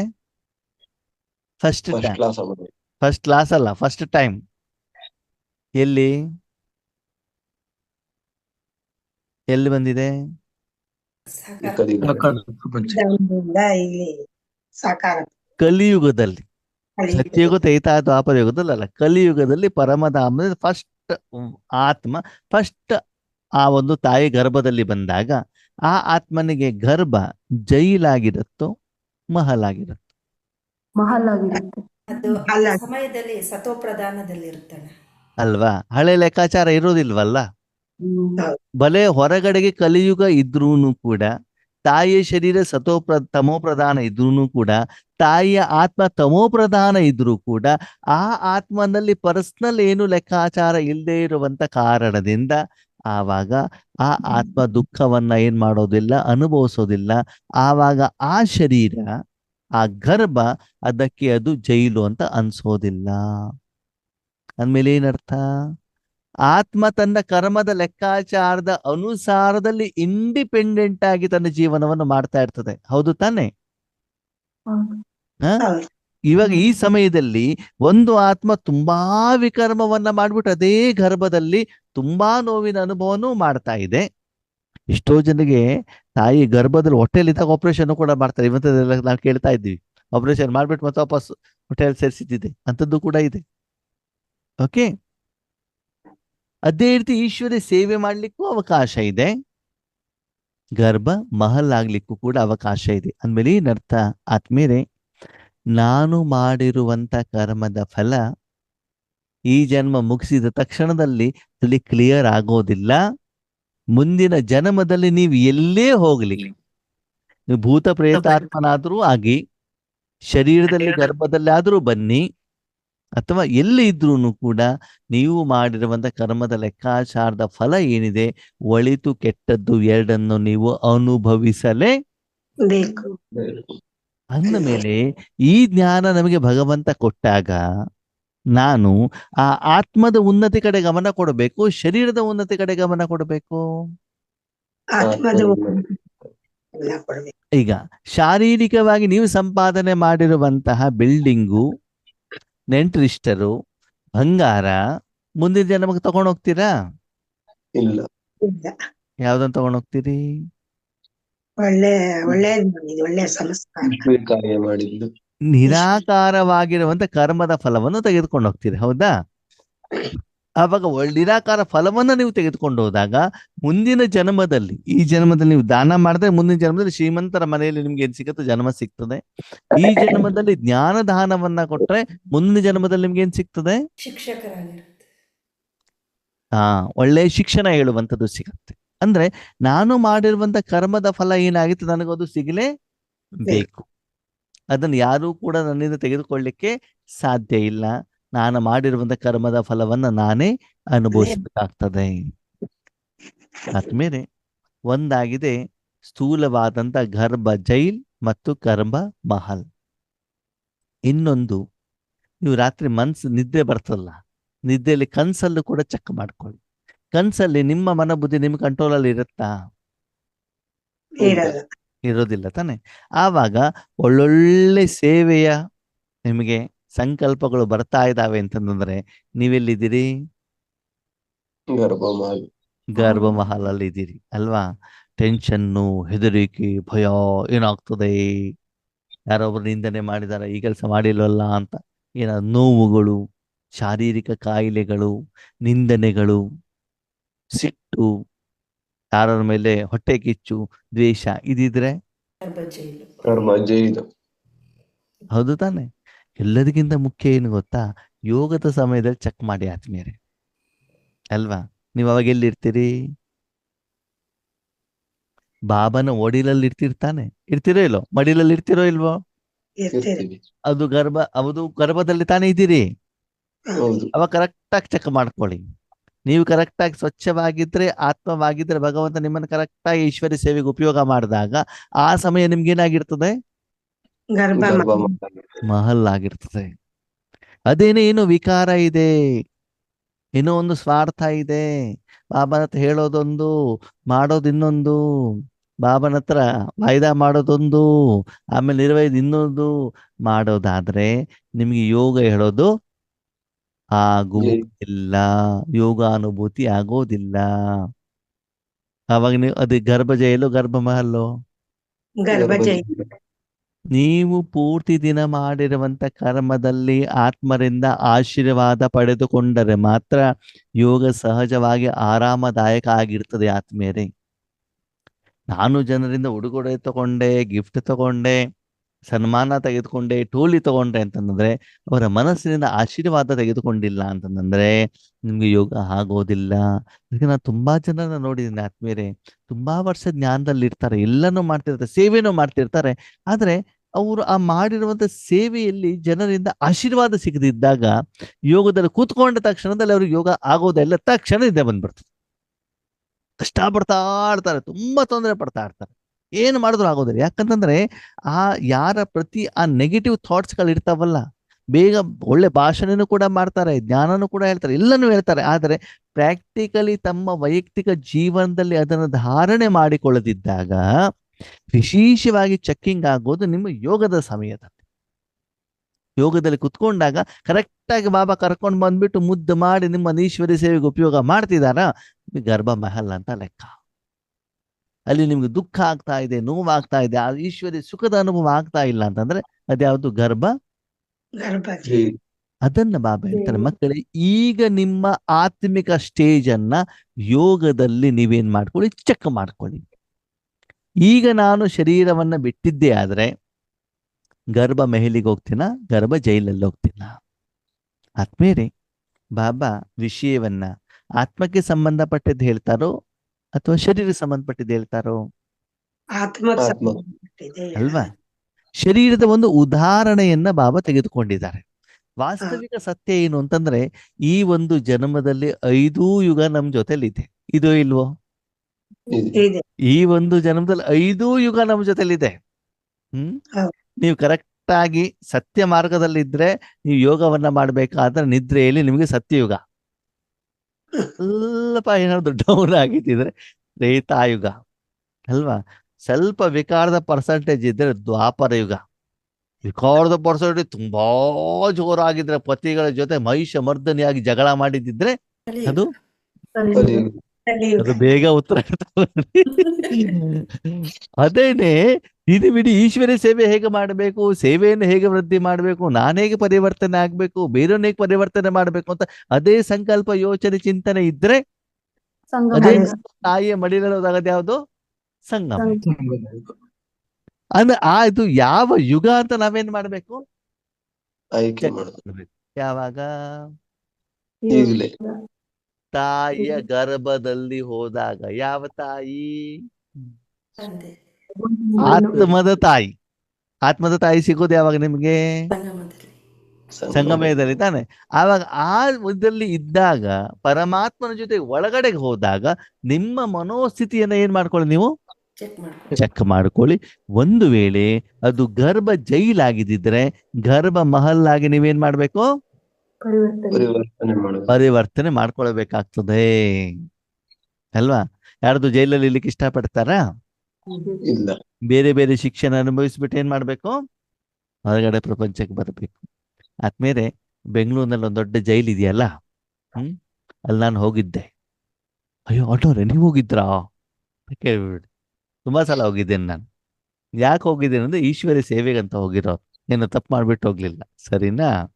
ಫಸ್ಟ್ ಫಸ್ಟ್ ಕ್ಲಾಸ್ ಆಗೋದು ಫಸ್ಟ್ ಕ್ಲಾಸ್ ಅಲ್ಲ ಫಸ್ಟ್ ಟೈಮ್ ಎಲ್ಲಿ? ಎಲ್ಲಿ ಬಂದಿದೆ? ಕಲಿಯುಗದಲ್ಲಿ. ಕಲಿಯುಗ. ಸತ್ಯಯುಗ ತೈತಾ ದ್ವಾಪರ ಯುಗದಲ್ಲಿ ಅಲ್ಲ ಕಲಿಯುಗದಲ್ಲಿ ಪರಮಧಾಮ ಫಸ್ಟ್ ಆತ್ಮ ಫಸ್ಟ್ ಆ ಒಂದು ತಾಯಿ ಗರ್ಭದಲ್ಲಿ ಬಂದಾಗ ಆ ಆತ್ಮನಿಗೆ ಗರ್ಭ ಜೈಲಾಗಿರುತ್ತೋ ಮಹಲ್ ಆಗಿರುತ್ತೋ ಮಹಲ್ ಆಗಿರುತ್ತೆ ಅದು ಅಲ್ಲ. ಸಮಯದಲ್ಲಿ ಇರ್ತಾಳೆ ಅಲ್ವಾ? ಹಳೆ ಲೆಕ್ಕಾಚಾರ ಇರೋದಿಲ್ವಲ್ಲ ಬಲೆ ಹೊರಗಡೆಗೆ ಕಲಿಯುಗ ಇದ್ರೂನು ಕೂಡ ತಾಯಿಯ ಶರೀರ ಸತೋಪ್ರ ತಮೋಪ್ರಧಾನ ಇದ್ರೂನು ಕೂಡ ತಾಯಿಯ ಆತ್ಮ ತಮೋಪ್ರಧಾನ ಇದ್ರೂ ಕೂಡ ಆ ಆತ್ಮನಲ್ಲಿ ಪರ್ಸನಲ್ ಏನು ಲೆಕ್ಕಾಚಾರ ಇಲ್ಲದೆ ಇರುವಂತ ಕಾರಣದಿಂದ ಆವಾಗ ಆ ಆತ್ಮ ದುಃಖವನ್ನ ಏನ್ ಮಾಡೋದಿಲ್ಲ ಅನುಭವಿಸೋದಿಲ್ಲ. ಆವಾಗ ಆ ಶರೀರ ಆ ಗರ್ಭ ಅದಕ್ಕೆ ಅದು ಜೈಲು ಅಂತ ಅನ್ಸೋದಿಲ್ಲ. ಅಂದ್ಮೇಲೆ ಏನರ್ಥ? ಆತ್ಮ ತನ್ನ ಕರ್ಮದ ಲೆಕ್ಕಾಚಾರದ ಅನುಸಾರದಲ್ಲಿ ಇಂಡಿಪೆಂಡೆಂಟ್ ಆಗಿ ತನ್ನ ಜೀವನವನ್ನು ಮಾಡ್ತಾ ಇರ್ತದೆ. ಹೌದು ತಾನೆ. ಇವಾಗ ಈ ಸಮಯದಲ್ಲಿ ಒಂದು ಆತ್ಮ ತುಂಬಾ ವಿಕರ್ಮವನ್ನ ಮಾಡ್ಬಿಟ್ಟು ಅದೇ ಗರ್ಭದಲ್ಲಿ ತುಂಬಾ ನೋವಿನ ಅನುಭವನೂ ಮಾಡ್ತಾ ಇದೆ. ಎಷ್ಟೋ ಜನರಿಗೆ ತಾಯಿ ಗರ್ಭದಲ್ಲಿ ಹೊಟ್ಟೆಲಿದ್ದಾಗ ಆಪರೇಷನ್ ಕೂಡ ಮಾಡ್ತಾರೆ. ಇವತ್ತದೆಲ್ಲ ನಾವು ಕೇಳ್ತಾ ಇದ್ದೀವಿ. ಆಪರೇಷನ್ ಮಾಡ್ಬಿಟ್ಟು ಮತ್ತೆ ವಾಪಸ್ ಹೊಟ್ಟೆಯಲ್ಲಿ ಸೇರಿಸಿದ್ದಿದೆ. ಅಂಥದ್ದು ಕೂಡ ಇದೆ. ಓಕೆ ಅದೇ ರೀತಿ ಈಶ್ವರ ಸೇವೆ ಮಾಡ್ಲಿಕ್ಕೂ ಅವಕಾಶ ಇದೆ. ಗರ್ಭ ಮಹಲ್ ಆಗ್ಲಿಕ್ಕೂ ಕೂಡ ಅವಕಾಶ ಇದೆ. ಅಂದ್ಮೇಲೆ ಏನರ್ಥ? ಆತ್ಮೀಯರೇ ನಾನು ಮಾಡಿರುವಂತ ಕರ್ಮದ ಫಲ ಈ ಜನ್ಮ ಮುಗಿಸಿದ ತಕ್ಷಣದಲ್ಲಿ ಅಲ್ಲಿ ಕ್ಲಿಯರ್ ಆಗೋದಿಲ್ಲ. ಮುಂದಿನ ಜನ್ಮದಲ್ಲಿ ನೀವು ಎಲ್ಲೇ ಹೋಗ್ಲಿ. ನೀವು ಭೂತ ಪ್ರೇತಾತ್ಮನಾದ್ರೂ ಆಗಿ ಶರೀರದಲ್ಲಿ ಗರ್ಭದಲ್ಲಿ ಆದ್ರೂ ಬನ್ನಿ ಅಥವಾ ಎಲ್ಲಿ ಇದ್ರೂ ಕೂಡ ನೀವು ಮಾಡಿರುವಂತ ಕರ್ಮದ ಲೆಕ್ಕಾಚಾರದ ಫಲ ಏನಿದೆ ಒಳಿತು ಕೆಟ್ಟದ್ದು ಎರಡನ್ನು ನೀವು ಅನುಭವಿಸಲೇ ಬೇಕು. ಅಂದ ಮೇಲೆ ಈ ಜ್ಞಾನ ನಮಗೆ ಭಗವಂತ ಕೊಟ್ಟಾಗ ನಾನು ಆ ಆತ್ಮದ ಉನ್ನತಿ ಕಡೆ ಗಮನ ಕೊಡಬೇಕು ಶರೀರದ ಉನ್ನತಿ ಕಡೆ ಗಮನ ಕೊಡಬೇಕು. ಈಗ ಶಾರೀರಿಕವಾಗಿ ನೀವು ಸಂಪಾದನೆ ಮಾಡಿರುವಂತಹ ಬಿಲ್ಡಿಂಗು ನೆಂಟ್ರಿಷ್ಟರು ಬಂಗಾರ ಮುಂದಿನ ನಮಗೆ ತಗೊಂಡ್ ಹೋಗ್ತೀರಾ ಇಲ್ಲ. ಯಾವ್ದನ್ನ ತಗೊಂಡ್ ಹೋಗ್ತೀರಿ ಒಳ್ಳೆ ಒಳ್ಳೇದ್ ಮಾಡಿದ್ದು ಒಳ್ಳೆ ಸಂಸ್ಕಾರ. ಕಾರ್ಯ ಮಾಡಿದ್ದು. ನಿರಾಕಾರವಾಗಿರುವಂತ ಕರ್ಮದ ಫಲವನ್ನು ತೆಗೆದುಕೊಂಡು ಹೋಗ್ತೀರಿ ಹೌದಾ? ಆವಾಗ ನಿರಾಕಾರ ಫಲವನ್ನ ನೀವು ತೆಗೆದುಕೊಂಡು ಹೋದಾಗ ಮುಂದಿನ ಜನ್ಮದಲ್ಲಿ ಈ ಜನ್ಮದಲ್ಲಿ ನೀವು ದಾನ ಮಾಡಿದ್ರೆ ಮುಂದಿನ ಜನ್ಮದಲ್ಲಿ ಶ್ರೀಮಂತರ ಮನೆಯಲ್ಲಿ ನಿಮ್ಗೆ ಏನ್ ಸಿಗುತ್ತೆ? ಜನ್ಮ ಸಿಗ್ತದೆ. ಈ ಜನ್ಮದಲ್ಲಿ ಜ್ಞಾನ ದಾನವನ್ನ ಕೊಟ್ರೆ ಮುಂದಿನ ಜನ್ಮದಲ್ಲಿ ನಿಮ್ಗೆ ಏನ್ ಸಿಗ್ತದೆ? ಶಿಕ್ಷಕರಾಗಿರುತ್ತೆ. ಹಾ ಒಳ್ಳೆ ಶಿಕ್ಷಣ ಹೇಳುವಂತದ್ದು ಸಿಗತ್ತೆ. ಅಂದ್ರೆ ನಾನು ಮಾಡಿರುವಂತ ಕರ್ಮದ ಫಲ ಏನಾಗಿತ್ತು? ನನಗದು ಸಿಗಲೇ ಬೇಕು. ಅದನ್ನು ಯಾರೂ ಕೂಡ ನನ್ನಿಂದ ತೆಗೆದುಕೊಳ್ಳಿಕ್ಕೆ ಸಾಧ್ಯ ಇಲ್ಲ. ನಾನು ಮಾಡಿರುವಂತ ಕರ್ಮದ ಫಲವನ್ನ ನಾನೇ ಅನುಭವಿಸಬೇಕಾಗ್ತದೆ. ಆದ್ಮೇಲೆ ಒಂದಾಗಿದೆ ಸ್ಥೂಲವಾದಂತ ಗರ್ಭ ಜೈಲ್ ಮತ್ತು ಕರ್ಮ ಮಹಲ್. ಇನ್ನೊಂದು, ನೀವು ರಾತ್ರಿ ಮನ್ಸು ನಿದ್ದೆ ಬರ್ತಲ್ಲ. ನಿದ್ದೆಯಲ್ಲಿ ಕನ್ಸಲ್ಲೂ ಕೂಡ ಚೆಕ್ ಮಾಡ್ಕೊಳ್ಳಿ. ಕನ್ಸಲ್ಲಿ ನಿಮ್ಮ ಮನಬುದ್ಧಿ ನಿಮ್ಮ ಕಂಟ್ರೋಲ್ ಅಲ್ಲಿ ಇರುತ್ತಾ ಇರೋದಿಲ್ಲ ತಾನೆ. ಆವಾಗ ಒಳ್ಳೊಳ್ಳೆ ಸೇವೆಯ ನಿಮಗೆ ಸಂಕಲ್ಪಗಳು ಬರ್ತಾ ಇದ್ದಾವೆ ಅಂತಂದ್ರೆ ನೀವೆಲ್ಲಿದ್ದೀರಿ? ಗರ್ಭ ಮಹಲಲ್ಲಿ ಇದ್ದೀರಿ ಅಲ್ವಾ? ಟೆನ್ಷನ್ನು ಹೆದರಿಕೆ ಭಯ ಏನಾಗ್ತದೆ? ಯಾರೊಬ್ರು ನಿಂದನೆ ಮಾಡಿದಾರ ಈ ಕೆಲಸ ಮಾಡಿಲ್ವಲ್ಲ ಅಂತ. ಏನ ನೋವುಗಳು ಶಾರೀರಿಕ ಕಾಯಿಲೆಗಳು ನಿಂದನೆಗಳು ಸಿಟ್ಟು ಯಾರ ಮೇಲೆ ಹೊಟ್ಟೆ ಕಿಚ್ಚು ದ್ವೇಷ ಇದಿದ್ರೆ? ಹೌದು ತಾನೆ. ಎಲ್ಲದಕ್ಕಿಂತ ಮುಖ್ಯ ಏನು ಗೊತ್ತಾ? ಯೋಗದ ಸಮಯದಲ್ಲಿ ಚೆಕ್ ಮಾಡಿ ಆತ್ಮೀಯರೇ. ಅಲ್ವಾ? ನೀವು ಅವಾಗ ಎಲ್ಲಿರ್ತೀರಿ? ಬಾಬನ ಒಡಿಲಲ್ಲಿ ಇರ್ತಿರ್ತಾನೆ ಇರ್ತಿರೋ ಇಲ್ವೋ ಮಡಿಲಲ್ಲಿ ಇರ್ತಿರೋ ಇಲ್ವೋ? ಅದು ಗರ್ಭ ಅದು ಗರ್ಭದಲ್ಲಿ ತಾನೇ ಇದ್ದೀರಿ? ಅವಾಗ ಕರೆಕ್ಟ್ ಕರೆಕ್ಟಾಗಿ ಚೆಕ್ ಮಾಡ್ಕೊಳ್ಳಿ. ನೀವು ಕರೆಕ್ಟಾಗಿ ಸ್ವಚ್ಛವಾಗಿದ್ರೆ ಆತ್ಮವಾಗಿದ್ರೆ ಭಗವಂತ ನಿಮ್ಮನ್ನು ಕರೆಕ್ಟಾಗಿ ಈಶ್ವರಿ ಸೇವೆಗೆ ಉಪಯೋಗ ಮಾಡಿದಾಗ ಆ ಸಮಯ ನಿಮ್ಗೇನಾಗಿರ್ತದೆ ಮಹಲ್ ಆಗಿರ್ತದೆ. ಅದೇನೇ ಏನು ವಿಕಾರ ಇದೆ? ಏನೋ ಒಂದು ಸ್ವಾರ್ಥ ಇದೆ. ಬಾಬನ ಹತ್ರ ಹೇಳೋದೊಂದು ಮಾಡೋದು ಇನ್ನೊಂದು. ಬಾಬನ ಹತ್ರ ವಾಯ್ದಾ ಮಾಡೋದೊಂದು ಆಮೇಲೆ ನಿರ್ವಹಿದ ಇನ್ನೊಂದು ಮಾಡೋದಾದ್ರೆ ನಿಮ್ಗೆ ಯೋಗ ಹೇಳೋದು ಆಗುವುದಿಲ್ಲ ಯೋಗಾನುಭೂತಿ ಆಗೋದಿಲ್ಲ. ಅವಾಗ ನೀವು ಅದೇ ಗರ್ಭ ಜಯಲು ಗರ್ಭ ಮಹಲ್ಲು ನೀವು ಪೂರ್ತಿ ದಿನ ಮಾಡಿರುವಂತ ಕರ್ಮದಲ್ಲಿ ಆತ್ಮರಿಂದ ಆಶೀರ್ವಾದ ಪಡೆದುಕೊಂಡರೆ ಮಾತ್ರ ಯೋಗ ಸಹಜವಾಗಿ ಆರಾಮದಾಯಕ ಆಗಿರ್ತದೆ ಆತ್ಮೀಯರೇ. ನಾನು ಜನರಿಂದ ಉಡುಗೊಡೆ ತಗೊಂಡೆ ಗಿಫ್ಟ್ ತಗೊಂಡೆ. ಸನ್ಮಾನ ತೆಗೆದುಕೊಂಡೆ, ಟೋಲಿ ತಗೊಂಡೆ ಅಂತಂದ್ರೆ ಅವರ ಮನಸ್ಸಿನಿಂದ ಆಶೀರ್ವಾದ ತೆಗೆದುಕೊಂಡಿಲ್ಲ ಅಂತಂದ್ರೆ ನಿಮ್ಗೆ ಯೋಗ ಆಗೋದಿಲ್ಲ. ಅದಕ್ಕೆ ನಾನು ತುಂಬಾ ಜನರನ್ನ ನೋಡಿದ್ದೀನಿ ಆತ್ಮೀಯರೇ. ತುಂಬಾ ವರ್ಷ ಜ್ಞಾನದಲ್ಲಿ ಇರ್ತಾರೆ, ಎಲ್ಲನೂ ಮಾಡ್ತಿರ್ತಾರೆ, ಸೇವೆನೂ ಮಾಡ್ತಿರ್ತಾರೆ. ಆದ್ರೆ ಅವರು ಆ ಮಾಡಿರುವಂತ ಸೇವೆಯಲ್ಲಿ ಜನರಿಂದ ಆಶೀರ್ವಾದ ಸಿಗದಿದ್ದಾಗ ಯೋಗದಲ್ಲಿ ಕೂತ್ಕೊಂಡ ತಕ್ಷಣದಲ್ಲಿ ಅವ್ರಿಗೆ ಯೋಗ ಆಗೋದೆಲ್ಲ ತಕ್ಷಣದಿಂದ ಬಂದ್ಬಿಡ್ತದೆ. ಕಷ್ಟಪಡ್ತಾ ಇರ್ತಾರೆ, ತುಂಬಾ ತೊಂದರೆ ಪಡ್ತಾ ಇರ್ತಾರೆ. ಏನು ಮಾಡಿದ್ರು ಆಗೋದಿಲ್ಲ. ಯಾಕಂತಂದ್ರೆ ಆ ಯಾರ ಪ್ರತಿ ಆ ನೆಗೆಟಿವ್ ಥಾಟ್ಸ್ಗಳು ಇರ್ತಾವಲ್ಲ, ಬೇಗ ಒಳ್ಳೆ ಭಾಷಣನೂ ಕೂಡ ಮಾಡ್ತಾರೆ, ಜ್ಞಾನನೂ ಕೂಡ ಹೇಳ್ತಾರೆ, ಎಲ್ಲನೂ ಹೇಳ್ತಾರೆ. ಆದರೆ ಪ್ರಾಕ್ಟಿಕಲಿ ತಮ್ಮ ವೈಯಕ್ತಿಕ ಜೀವನದಲ್ಲಿ ಅದನ್ನು ಧಾರಣೆ ಮಾಡಿಕೊಳ್ಳದಿದ್ದಾಗ ವಿಶೇಷವಾಗಿ ಚೆಕ್ಕಿಂಗ್ ಆಗೋದು ನಿಮ್ಮ ಯೋಗದ ಸಮಯದಲ್ಲಿ. ಯೋಗದಲ್ಲಿ ಕುತ್ಕೊಂಡಾಗ ಕರೆಕ್ಟಾಗಿ ಬಾಬಾ ಕರ್ಕೊಂಡು ಬಂದ್ಬಿಟ್ಟು ಮುದ್ದು ಮಾಡಿ ನಿಮ್ಮ ಈಶ್ವರಿ ಸೇವೆಗೆ ಉಪಯೋಗ ಮಾಡ್ತಿದಾರ ಗರ್ಭ ಮಹಲ್ ಅಂತ ಲೆಕ್ಕ. ಅಲ್ಲಿ ನಿಮ್ಗೆ ದುಃಖ ಆಗ್ತಾ ಇದೆ ನೋವಾಗ್ತಾ ಇದೆ ಆ ಈಶ್ವರಿ ಸುಖದ ಅನುಭವ ಆಗ್ತಾ ಇಲ್ಲ ಅಂತಂದ್ರೆ ಅದ್ಯಾವುದು ಗರ್ಭ? ಗರ್ಭ ಅದನ್ನ ಬಾಬಾ ಹೇಳ್ತಾರೆ. ಮಕ್ಕಳೇ ಈಗ ನಿಮ್ಮ ಆತ್ಮಿಕ ಸ್ಟೇಜ್ ಅನ್ನ ಯೋಗದಲ್ಲಿ ನೀವೇನ್ ಮಾಡ್ಕೊಳ್ಳಿ? ಚೆಕ್ ಮಾಡ್ಕೊಳ್ಳಿ. ಈಗ ನಾನು ಶರೀರವನ್ನ ಬಿಟ್ಟಿದ್ದೆ ಆದ್ರೆ ಗರ್ಭ ಮೆಹಲಿಗೆ ಹೋಗ್ತೀನ? ಗರ್ಭ ಜೈಲಲ್ಲಿ ಹೋಗ್ತೀನ? ಆತ್ಮೇರೆ ಬಾಬಾ ವಿಷಯವನ್ನ ಆತ್ಮಕ್ಕೆ ಸಂಬಂಧಪಟ್ಟದ್ದು ಹೇಳ್ತಾರೋ ಅಥವಾ ಶರೀರ ಸಂಬಂಧಪಟ್ಟಿದ್ದು ಹೇಳ್ತಾರೋ? ಆತ್ಮಕ್ಕೆ ಸಂಬಂಧಪಟ್ಟಿದೆ ಅಲ್ವಾ? ಶರೀರದ ಒಂದು ಉದಾಹರಣೆಯನ್ನ ಬಾಬಾ ತೆಗೆದುಕೊಂಡಿದ್ದಾರೆ. ವಾಸ್ತವಿಕ ಸತ್ಯ ಏನು ಅಂತಂದ್ರೆ ಈ ಒಂದು ಜನ್ಮದಲ್ಲಿ ಐದೂ ಯುಗ ನಮ್ ಜೊತೆಲಿದೆ. ಇದು ಇಲ್ವೋ? ಈ ಒಂದು ಜನ್ಮದಲ್ಲಿ ಐದೂ ಯುಗ ನಮ್ ಜೊತೆಲಿದೆ. ಹ್ಮ್? ನೀವು ಕರೆಕ್ಟ್ ಆಗಿ ಸತ್ಯ ಮಾರ್ಗದಲ್ಲಿದ್ರೆ ನೀವು ಯೋಗವನ್ನ ಮಾಡ್ಬೇಕಾದ್ರೆ ನಿದ್ರೆಯಲ್ಲಿ ನಿಮಗೆ ಸತ್ಯಯುಗ. ಸ್ವಲ್ಪ ಏನಾದ್ರು ಡೌನ್ ಆಗಿದ್ದಿದ್ರೆ ತ್ರೇತಾಯುಗ ಅಲ್ವಾ? ಸ್ವಲ್ಪ ವಿಕಾರದ ಪರ್ಸೆಂಟೇಜ್ ಇದ್ರೆ ದ್ವಾಪರ ಯುಗ. ವಿಕಾರದ ಪರ್ಸೆಂಟೇಜ್ ತುಂಬಾ ಜೋರಾಗಿದ್ರೆ ಪತಿಗಳ ಜೊತೆ ಮಹಿಷ ಮರ್ದನಿಯಾಗಿ ಜಗಳ ಮಾಡಿದ್ದಿದ್ರೆ ಅದು. ಅದು ಬೇಗ ಉತ್ತರ ಅದೇನೆ ಇದು ಬಿಡಿ ಈಶ್ವರ ಸೇವೆ ಹೇಗೆ ಮಾಡಬೇಕು ಸೇವೆಯನ್ನು ಹೇಗೆ ವೃದ್ಧಿ ಮಾಡಬೇಕು ನಾನು ಹೇಗೆ ಪರಿವರ್ತನೆ ಆಗ್ಬೇಕು ಬೇರೆಯವ್ರನ್ನ ಹೇಗೆ ಪರಿವರ್ತನೆ ಮಾಡಬೇಕು ಅಂತ ಅದೇ ಸಂಕಲ್ಪ ಯೋಚನೆ ಚಿಂತನೆ ಇದ್ರೆ ಅದೇ ತಾಯಿಯ ಮಡಿಲೋದಾಗದು ಯಾವುದು? ಸಂಗಮ. ಅಂದ್ರೆ ಆ ಇದು ಯಾವ ಯುಗ ಅಂತ ನಾವೇನ್ ಮಾಡ್ಬೇಕು? ಆಯ್ಕೆ ಚೆಕ್ ಮಾಡ್ಬೇಕು. ಯಾವಾಗ? ಈಗಲೇ. ತಾಯಿಯ ಗರ್ಭದಲ್ಲಿ ಹೋದಾಗ ಯಾವ ತಾಯಿ? ಆತ್ಮದ ತಾಯಿ. ಆತ್ಮದ ತಾಯಿ ಸಿಗೋದು ಯಾವಾಗ ನಿಮ್ಗೆ? ಸಂಗಮದಲ್ಲಿ. ಸಂಗಮಯದಲ್ಲಿ ತಾನೆ. ಆವಾಗ ಆ ಇದರಲ್ಲಿ ಇದ್ದಾಗ ಪರಮಾತ್ಮನ ಜೊತೆ ಒಳಗಡೆಗೆ ಹೋದಾಗ ನಿಮ್ಮ ಮನೋಸ್ಥಿತಿಯನ್ನ ಏನ್ ಮಾಡ್ಕೊಳ್ಳಿ ನೀವು? ಚೆಕ್ ಮಾಡ್ಕೊಳ್ಳಿ. ಒಂದು ವೇಳೆ ಅದು ಗರ್ಭ ಜೈಲಾಗಿದ್ದಿದ್ರೆ ಗರ್ಭ ಮಹಲ್ ಆಗಿ ನೀವೇನ್ ಮಾಡ್ಬೇಕು? ಪರಿವರ್ತನೆ. ಮಾಡ್ಕೊಳ್ಬೇಕಾಗ್ತದೆ. ಅಲ್ವಾ? ಯಾರ್ದು ಜೈಲಲ್ಲಿ ಇರ್ಲಿಕ್ಕೆ ಇಷ್ಟಪಡ್ತಾರಾ? ಇಲ್ಲ. ಬೇರೆ ಬೇರೆ ಶಿಕ್ಷಣ ಅನುಭವಿಸ್ಬಿಟ್ಟು ಏನ್ ಮಾಡ್ಬೇಕು? ಹೊರಗಡೆ ಪ್ರಪಂಚಕ್ಕೆ ಬರಬೇಕು. ಆದ್ಮೇಲೆ ಬೆಂಗಳೂರಿನಲ್ಲಿ ಒಂದ್ ದೊಡ್ಡ ಜೈಲ್ ಇದೆಯಲ್ಲ? ಹ್ಮ್? ಅಲ್ಲಿ ನಾನು ಹೋಗಿದ್ದೆ. ಅಯ್ಯೋ ಆಟೋರೆ ನೀವು ಹೋಗಿದ್ರಾ? ಕೇಳ್ಬಿಡಿ ತುಂಬಾ ಸಲ ಹೋಗಿದ್ದೇನೆ ನಾನು. ಯಾಕೆ ಹೋಗಿದ್ದೇನೆ ಅಂದ್ರೆ ಈಶ್ವರಿ ಸೇವೆಗಂತ ಹೋಗಿರೋ ಏನೋ ತಪ್ಪು ಮಾಡ್ಬಿಟ್ಟು ಹೋಗ್ಲಿಲ್ಲ. ಸರಿನಾ?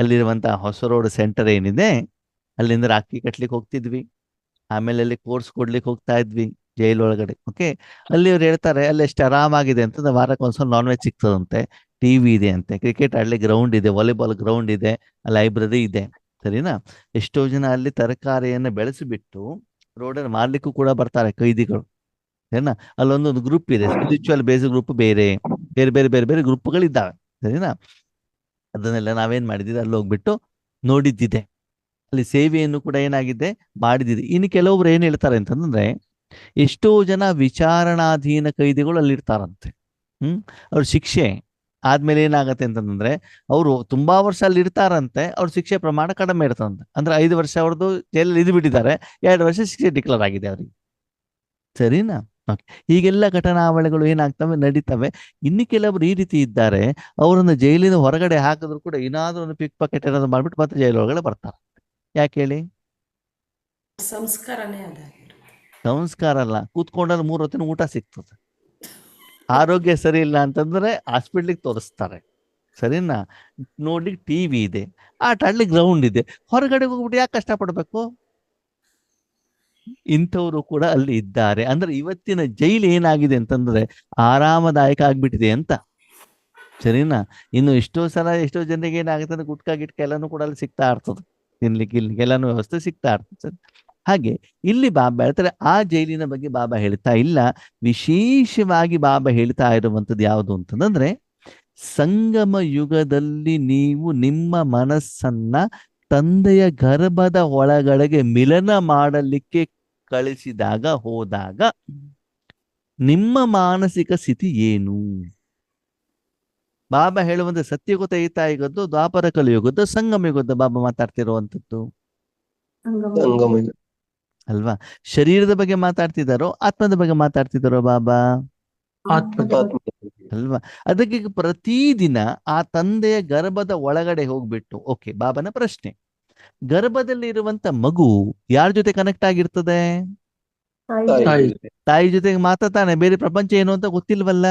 ಅಲ್ಲಿರುವಂತ ಹೊಸ ರೋಡ್ ಸೆಂಟರ್ ಏನಿದೆ, ಅಲ್ಲಿಂದ ರಾಕಿ ಕಟ್ಲಿಕ್ಕೆ ಹೋಗ್ತಿದ್ವಿ. ಆಮೇಲೆ ಅಲ್ಲಿ ಕೋರ್ಸ್ ಕೊಡ್ಲಿಕ್ಕೆ ಹೋಗ್ತಾ ಇದ್ವಿ ಜೈಲ್ ಒಳಗಡೆ ಓಕೆ ಅಲ್ಲಿ ಅವ್ರು ಹೇಳ್ತಾರೆ, ಅಲ್ಲಿ ಎಷ್ಟು ಆರಾಮಾಗಿದೆ ಅಂತಂದ್ರೆ ವಾರಕ್ಕೆ ಒಂದ್ಸಲ ನಾನ್ ವೆಜ್ ಸಿಗ್ತದಂತೆ ಟಿವಿ ಇದೆ ಅಂತೆ ಕ್ರಿಕೆಟ್ ಆಡ್ಲಿ ಗ್ರೌಂಡ್ ಇದೆ ವಾಲಿಬಾಲ್ ಗ್ರೌಂಡ್ ಇದೆ ಲೈಬ್ರರಿ ಇದೆ, ಸರಿನಾ? ಎಷ್ಟೋ ಜನ ಅಲ್ಲಿ ತರಕಾರಿಯನ್ನು ಬೆಳೆಸಿಬಿಟ್ಟು ರೋಡಲ್ಲಿ ಮಾರ್ಲಿಕ್ಕೂ ಕೂಡ ಬರ್ತಾರೆ ಕೈದಿಗಳು, ಸರಿನಾ? ಅಲ್ಲೊಂದೊಂದು ಗ್ರೂಪ್ ಇದೆ ಸ್ಪಿರಿಚುವಲ್ ಬೇಸ್ ಗ್ರೂಪ್ ಬೇರೆ ಬೇರೆ ಬೇರೆ ಬೇರೆ ಬೇರೆ ಗ್ರೂಪ್ಗಳಿದ್ದಾವೆ ಸರಿನಾ? ಅದನ್ನೆಲ್ಲ ನಾವೇನ್ ಮಾಡಿದ್ದೀವಿ ಅಲ್ಲಿ ಹೋಗ್ಬಿಟ್ಟು ನೋಡಿದ್ದಿದೆ. ಅಲ್ಲಿ ಸೇವೆಯನ್ನು ಕೂಡ ಏನಾಗಿದೆ? ಮಾಡಿದಿದೆ ಇನ್ನು ಕೆಲವೊಬ್ರು ಏನ್ ಹೇಳ್ತಾರೆ ಅಂತಂದ್ರೆ, ಎಷ್ಟೋ ಜನ ವಿಚಾರಣಾಧೀನ ಕೈದಿಗಳು ಅಲ್ಲಿರ್ತಾರಂತೆ. ಹ್ಮ್? ಅವ್ರ ಶಿಕ್ಷೆ ಆದ್ಮೇಲೆ ಏನಾಗತ್ತೆ ಅಂತಂದ್ರೆ, ಅವರು ತುಂಬಾ ವರ್ಷ ಅಲ್ಲಿ ಇರ್ತಾರಂತೆ ಅವ್ರ ಶಿಕ್ಷೆ ಪ್ರಮಾಣ ಕಡಿಮೆ ಇರ್ತಂತೆ ಅಂದ್ರೆ ಐದು ವರ್ಷ ಅವ್ರದ್ದು ಜೈಲಲ್ಲಿ ಇದು ಬಿಟ್ಟಿದ್ದಾರೆ ಎರಡು ವರ್ಷ ಶಿಕ್ಷೆ ಡಿಕ್ಲೇರ್ ಆಗಿದೆ ಅವ್ರಿಗೆ. ಸರಿನಾ? ಹೀಗೆಲ್ಲ ಘಟನಾವಳಿಗಳು ಏನಾಗ್ತವೆ ನಡೀತವೆ. ಇನ್ನು ಕೆಲವರು ಈ ರೀತಿ ಇದ್ದಾರೆ ಅವರನ್ನು ಜೈಲಿನ ಹೊರಗಡೆ ಹಾಕಿದ್ರು ಕೂಡ ಏನಾದರೂ ಒಂದು ಪಿಕ್ ಪಾಕೆಟ್ ಏನಾದ್ರು ಮಾಡ್ಬಿಟ್ಟು ಮತ್ತೆ ಜೈಲು ಒಳಗಡೆ ಬರ್ತಾರೆ. ಯಾಕೆ ಹೇಳಿ? ಸಂಸ್ಕಾರನೇ ಸಂಸ್ಕಾರ ಅಲ್ಲ ಕೂತ್ಕೊಂಡಲ್ಲಿ ಮೂರು ಹೊತ್ತಿನ ಊಟ ಸಿಗ್ತದೆ. ಆರೋಗ್ಯ ಸರಿ ಇಲ್ಲ ಅಂತಂದ್ರೆ ಹಾಸ್ಪಿಟ್ಲಿಗೆ ತೋರಿಸ್ತಾರೆ. ಸರಿನಾ? ನೋಡ್ಲಿಕ್ಕೆ ಟಿವಿ ಇದೆ. ಆಟ ಆಡ್ಲಿಕ್ಕೆ ಗ್ರೌಂಡ್ ಇದೆ. ಹೊರಗಡೆ ಹೋಗ್ಬಿಟ್ಟು ಯಾಕೆ ಕಷ್ಟಪಡ್ಬೇಕು? ಇಂಥವರು ಕೂಡ ಅಲ್ಲಿ ಇದ್ದಾರೆ. ಅಂದ್ರೆ ಇವತ್ತಿನ ಜೈಲು ಏನಾಗಿದೆ ಅಂತಂದ್ರೆ ಆರಾಮದಾಯಕ ಆಗ್ಬಿಟ್ಟಿದೆ ಅಂತ. ಸರಿನಾ? ಇನ್ನು ಎಷ್ಟೋ ಸಲ ಎಷ್ಟೋ ಜನರಿಗೆ ಏನಾಗುತ್ತೆ ಗುಟ್ಕಾ ಗಿಟ್ಕ ಎಲ್ಲಾನು ಕೂಡ ಅಲ್ಲಿ ಸಿಗ್ತಾ ಇರ್ತದೆ. ತಿನ್ಲಿಕ್ಕೆ ಇಲ್ಲಿಗೆ ಎಲ್ಲಾನು ವ್ಯವಸ್ಥೆ ಸಿಗ್ತಾ ಇರ್ತದೆ ಹಾಗೆ ಇಲ್ಲಿ ಬಾಬಾ ಹೇಳ್ತಾರೆ, ಆ ಜೈಲಿನ ಬಗ್ಗೆ ಬಾಬಾ ಹೇಳ್ತಾ ಇಲ್ಲ. ವಿಶೇಷವಾಗಿ ಬಾಬಾ ಹೇಳ್ತಾ ಇರುವಂತದ್ದು ಯಾವುದು ಅಂತಂದ್ರೆ, ಸಂಗಮ ಯುಗದಲ್ಲಿ ನೀವು ನಿಮ್ಮ ಮನಸ್ಸನ್ನ ತಂದೆಯ ಗರ್ಭದ ಒಳಗಡೆಗೆ ಮಿಲನ ಮಾಡಲಿಕ್ಕೆ ಕಳಿಸಿದಾಗ ಹೋದಾಗ ನಿಮ್ಮ ಮಾನಸಿಕ ಸ್ಥಿತಿ ಏನು? ಬಾಬಾ ಹೇಳುವಂತೆ ಸತ್ಯಯುಗದ ಈತಾಯುಗದ್ದು ದ್ವಾಪರ ಕಲಿಯುಗದ್ದು ಸಂಗಮ ಯುಗದ್ದು ಬಾಬಾ ಮಾತಾಡ್ತಿರುವಂತದ್ದು ಸಂಗಮ ಅಲ್ವಾ? ಶರೀರದ ಬಗ್ಗೆ ಮಾತಾಡ್ತಿದ್ದಾರೋ ಆತ್ಮದ ಬಗ್ಗೆ ಮಾತಾಡ್ತಿದ್ದಾರೋ ಬಾಬಾ? ಆತ್ಮದ ಅಲ್ವಾ? ಅದಕ್ಕೆ ಈಗ ಪ್ರತಿದಿನ ಆ ತಂದೆಯ ಗರ್ಭದ ಒಳಗಡೆ ಹೋಗ್ಬಿಟ್ಟು ಓಕೆ ಬಾಬನ ಪ್ರಶ್ನೆ. ಗರ್ಭದಲ್ಲಿ ಇರುವಂತ ಮಗು ಯಾರ ಜೊತೆ ಕನೆಕ್ಟ್ ಆಗಿರ್ತದೆ? ತಾಯಿ ಜೊತೆ. ತಾಯಿ ಜೊತೆಗೆ ಮಾತಾಡ್ತಾನೆ ಬೇರೆ ಪ್ರಪಂಚ ಏನು ಅಂತ ಗೊತ್ತಿಲ್ವಲ್ಲ?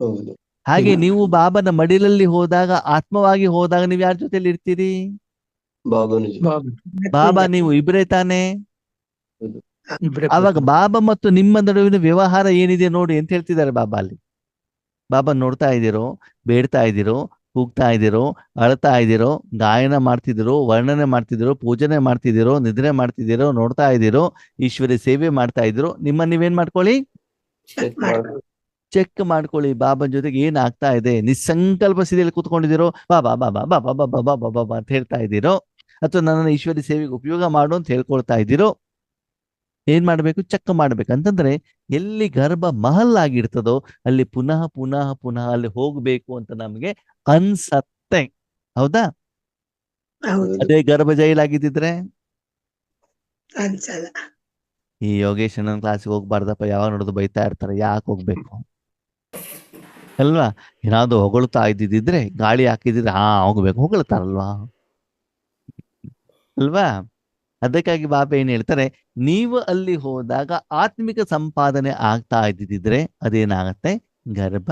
ಹೌದು. ಹಾಗೆ ನೀವು ಬಾಬನ ಮಡಿಲಲ್ಲಿ ಹೋದಾಗ ಆತ್ಮವಾಗಿ ಹೋದಾಗ ನೀವು ಯಾರ ಜೊತೆಲಿ ಇರ್ತೀರಿ? ಬಾಬನ ಜೊತೆ. ಬಾಬಾ ನೀವು ಇಬ್ರೇ ತಾನೆ? ಅವಾಗ ಬಾಬಾ ಮತ್ತು ನಿಮ್ಮ ನಡುವಿನ ವ್ಯವಹಾರ ಏನಿದೆ ನೋಡಿ ಅಂತ ಹೇಳ್ತಿದ್ದಾರೆ ಬಾಬಾ ಅಲ್ಲಿ. ಬಾಬಾ ನೋಡ್ತಾ ಇದ್ದೀರೋ ಬೇಡ್ತಾ ಇದ್ದೀರೋ ಕೂಗ್ತಾ ಇದ್ದೀರೋ ಅಳ್ತಾ ಇದ್ದೀರೋ ಗಾಯನ ಮಾಡ್ತಿದ್ದೀರೋ ವರ್ಣನೆ ಮಾಡ್ತಿದ್ದೀರೋ ಪೂಜನೆ ಮಾಡ್ತಿದ್ದೀರೋ ನಿದ್ರೆ ಮಾಡ್ತಿದ್ದೀರೋ ನೋಡ್ತಾ ಇದ್ದೀರೋ ಈಶ್ವರಿ ಸೇವೆ ಮಾಡ್ತಾ ಇದ್ರು ನಿಮ್ಮ ನೀವೇನ್ ಮಾಡ್ಕೊಳ್ಳಿ ಚೆಕ್ ಮಾಡ್ಕೊಳ್ಳಿ ಬಾಬನ್ ಜೊತೆಗೆ ಏನ್ ಆಗ್ತಾ ಇದೆ ನಿಸ್ಸಂಕಲ್ಪ ಸ್ಥಿತಿಯಲ್ಲಿ ಕೂತ್ಕೊಂಡಿದ್ದೀರೋ ಬಾ ಬಾ ಬಾ ಬಾ ಬಾ ಬಾ ಅಂತ ಹೇಳ್ತಾ ಇದ್ದೀರೋ ಅಥವಾ ನನ್ನ ಈಶ್ವರಿ ಸೇವೆಗೆ ಉಪಯೋಗ ಮಾಡು ಅಂತ ಹೇಳ್ಕೊಳ್ತಾ ಇದ್ದೀರೋ ಏನ್ ಮಾಡ್ಬೇಕು ಚೆಕ್ ಮಾಡ್ಬೇಕು ಅಂತಂದ್ರೆ ಎಲ್ಲಿ ಗರ್ಭ ಮಹಲ್ ಆಗಿರ್ತದೋ ಅಲ್ಲಿ ಪುನಃ ಪುನಃ ಪುನಃ ಅಲ್ಲಿ ಹೋಗ್ಬೇಕು ಅಂತ ನಮ್ಗೆ ಅನ್ಸತ್ತೆ ಹೌದಾ? ಅದೇ ಗರ್ಭ ಜೈಲಾಗಿದ್ದಿದ್ರೆ ಅನ್ಸಲ್ಲ. ಈ ಯೋಗೇಶ್ ನನ್ನ ಕ್ಲಾಸಿಗೆ ಹೋಗ್ಬಾರ್ದಪ್ಪ ಯಾವಾಗ ನೋಡಿದ್ರು ಬೈತಾ ಇರ್ತಾರೆ ಯಾಕೆ ಹೋಗ್ಬೇಕು? ಅಲ್ವಾ? ಏನಾದ್ರು ಹೊಗಳ್ತಾ ಇದ್ದಿದ್ರೆ ಗಾಳಿ ಹಾಕಿದಿದ್ರೆ ಹಾ ಹೋಗ್ಬೇಕು. ಹೊಗಳ್ತಾರಲ್ವಾ? ಅಲ್ವಾ? ಅದಕ್ಕಾಗಿ ಬಾಬಾ ಏನ್ ಹೇಳ್ತಾರೆ ನೀವು ಅಲ್ಲಿ ಹೋದಾಗ ಆತ್ಮಿಕ ಸಂಪಾದನೆ ಆಗ್ತಾ ಇದ್ದಿದ್ರೆ ಅದೇನಾಗತ್ತೆ? ಗರ್ಭ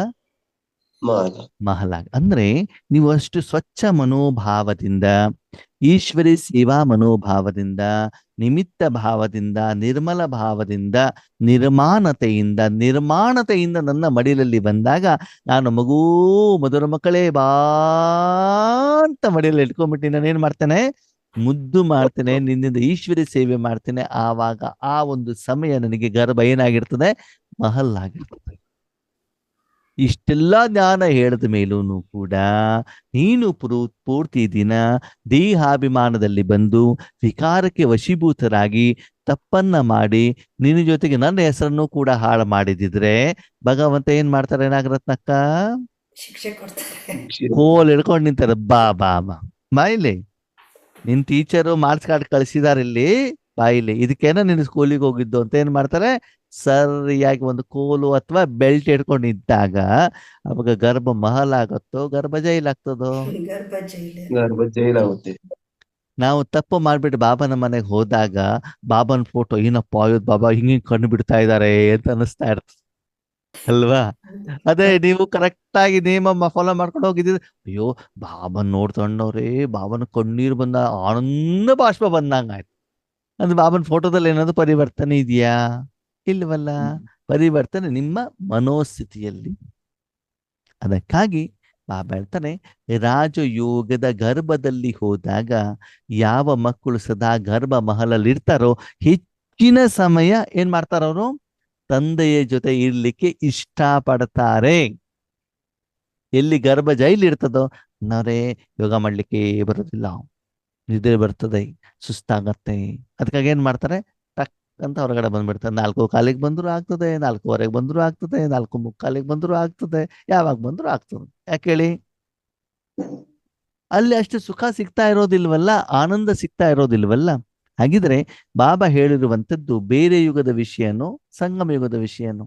ಮಹಲಾಗ. ಅಂದ್ರೆ ನೀವು ಅಷ್ಟು ಸ್ವಚ್ಛ ಮನೋಭಾವದಿಂದ, ಈಶ್ವರಿ ಸೇವಾ ಮನೋಭಾವದಿಂದ, ನಿಮಿತ್ತ ಭಾವದಿಂದ, ನಿರ್ಮಲ ಭಾವದಿಂದ, ನಿರ್ಮಾಣತೆಯಿಂದ ನಿರ್ಮಾಣತೆಯಿಂದ ನನ್ನ ಮಡಿಲಲ್ಲಿ ಬಂದಾಗ ನಾನು ಮಗೂ, ಮಧುರ ಮಕ್ಕಳೇ ಬಾ ಅಂತ ಮಡಿಲಲ್ಲಿ ಇಟ್ಕೊಂಡ್ಬಿಟ್ಟು ನಾನೇನ್ ಮಾಡ್ತೇನೆ? ಮುದ್ದು ಮಾಡ್ತೇನೆ, ನಿನ್ನಿಂದ ಈಶ್ವರಿ ಸೇವೆ ಮಾಡ್ತೇನೆ. ಆವಾಗ ಆ ಒಂದು ಸಮಯ ನನಗೆ ಗರ್ಭ ಏನಾಗಿರ್ತದೆ? ಮಹಲ್ ಆಗಿರ್ತದೆ ಇಷ್ಟೆಲ್ಲ ಜ್ಞಾನ ಹೇಳಿದ ಮೇಲೂ ಕೂಡ ನೀನು ಪುರು- ಪೂರ್ತಿ ದಿನ ದೇಹಾಭಿಮಾನದಲ್ಲಿ ಬಂದು ವಿಕಾರಕ್ಕೆ ವಶೀಭೂತರಾಗಿ ತಪ್ಪನ್ನ ಮಾಡಿ ನಿನ್ನ ಜೊತೆಗೆ ನನ್ನ ಹೆಸರನ್ನು ಕೂಡ ಹಾಳು ಮಾಡಿದಿದ್ರೆ ಭಗವಂತ ಏನ್ ಮಾಡ್ತಾರೆ ನಾಗರತ್ನಕ್ಕ? ಕೋಲ್ ಹಿಡ್ಕೊಂಡು ನಿಂತಾರೆ ಬಾ ಬಾ ಬಾ. ಬಾಯಿಲಿ ನಿನ್ ಟೀಚರು ಮಾರ್ಕ್ಸ್ ಕಾರ್ಡ್ ಕಳಿಸಿದಾರೆ ಇಲ್ಲಿ ಬಾಯಿಲಿ. ಇದಕ್ಕೇನ ನಿನ್ನ ಸ್ಕೂಲಿಗೆ ಹೋಗಿದ್ದು ಅಂತ ಏನ್ ಮಾಡ್ತಾರೆ? ಸರಿಯಾಗಿ ಒಂದು ಕೋಲು ಅಥವಾ ಬೆಲ್ಟ್ ಹಿಡ್ಕೊಂಡು ಇದ್ದಾಗ ಅವಾಗ ಗರ್ಭ ಮಹಲ್ ಆಗತ್ತೋ ಗರ್ಭ ಜೈಲ್ ಆಗ್ತದೋ ಗರ್ಭ ಜೈಲು. ಗರ್ಭ ನಾವು ತಪ್ಪು ಮಾಡ್ಬಿಟ್ಟು ಬಾಬನ ಮನೆಗೆ ಹೋದಾಗ ಬಾಬನ್ ಫೋಟೋ ಏನಪ್ಪ ಇವತ್ತು ಬಾಬಾ ಹಿಂಗೆ ಕಣ್ಣು ಬಿಡ್ತಾ ಇದಾರೆ ಅಂತ ಅನಿಸ್ತಾ ಇರ್ತದೆ ಅಲ್ವಾ? ಅದೇ ನೀವು ಕರೆಕ್ಟ್ ಆಗಿ ನಿಯಮ ಫಾಲೋ ಮಾಡ್ಕೊಂಡು ಹೋಗಿದ್ದೀರಿ. ಅಯ್ಯೋ ಬಾಬನ್ ನೋಡ್ತಂಡವ್ರಿ ಬಾಬನ ಕಣ್ಣೀರು ಬಂದ ಆನಂದ ಬಾಷ್ಪ ಬಂದಂಗಾಯ್ತು. ಅಂದ್ರೆ ಬಾಬನ್ ಫೋಟೋದಲ್ಲಿ ಏನಾದ್ರು ಪರಿವರ್ತನೆ ಇದೆಯಾ? ಇಲ್ವಲ್ಲ ಪರಿವರ್ತನೆ ನಿಮ್ಮ ಮನೋಸ್ಥಿತಿಯಲ್ಲಿ. ಅದಕ್ಕಾಗಿ ಬಾಬಾ ಹೇಳ್ತಾನೆ ರಾಜಯೋಗದ ಗರ್ಭದಲ್ಲಿ ಹೋದಾಗ ಯಾವ ಮಕ್ಕಳು ಸದಾ ಗರ್ಭ ಮಹಲಲ್ಲಿ ಇರ್ತಾರೋ ಹೆಚ್ಚಿನ ಸಮಯ ಏನ್ ಮಾಡ್ತಾರವರು ತಂದೆಯ ಜೊತೆ ಇರ್ಲಿಕ್ಕೆ ಇಷ್ಟ ಪಡ್ತಾರೆ ಎಲ್ಲಿ ಗರ್ಭ ಜೈಲಿ ಇರ್ತದೋ ನರೇ ಯೋಗ ಮಾಡ್ಲಿಕ್ಕೆ ಬರೋದಿಲ್ಲ. ನಿದ್ರೆ ಬರ್ತದೆ ಸುಸ್ತಾಗತ್ತೆ. ಅದಕ್ಕಾಗಿ ಏನ್ ಮಾಡ್ತಾರೆ? ಅಂತ ಹೊರಗಡೆ ಬಂದ್ಬಿಡ್ತಾರೆ ನಾಲ್ಕು ಕಾಲಿಗೆ ಬಂದ್ರು ಆಗ್ತದೆ, ನಾಲ್ಕೂವರೆಗೆ ಬಂದ್ರು ಆಗ್ತದೆ, ನಾಲ್ಕು ಮುಕ್ಕಾಲಿಗೆ ಬಂದ್ರು ಆಗ್ತದೆ, ಯಾವಾಗ ಬಂದ್ರು ಆಗ್ತದೆ. ಯಾಕೆ ಹೇಳಿ? ಅಲ್ಲಿ ಅಷ್ಟು ಸುಖ ಸಿಗ್ತಾ ಇರೋದಿಲ್ವಲ್ಲ, ಆನಂದ ಸಿಗ್ತಾ ಇರೋದಿಲ್ವಲ್ಲ? ಹಾಗಿದ್ರೆ ಬಾಬಾ ಹೇಳಿರುವಂತದ್ದು ಬೇರೆ ಯುಗದ ವಿಷಯನೋ, ಸಂಗಮ ಯುಗದ ವಿಷಯನೋ?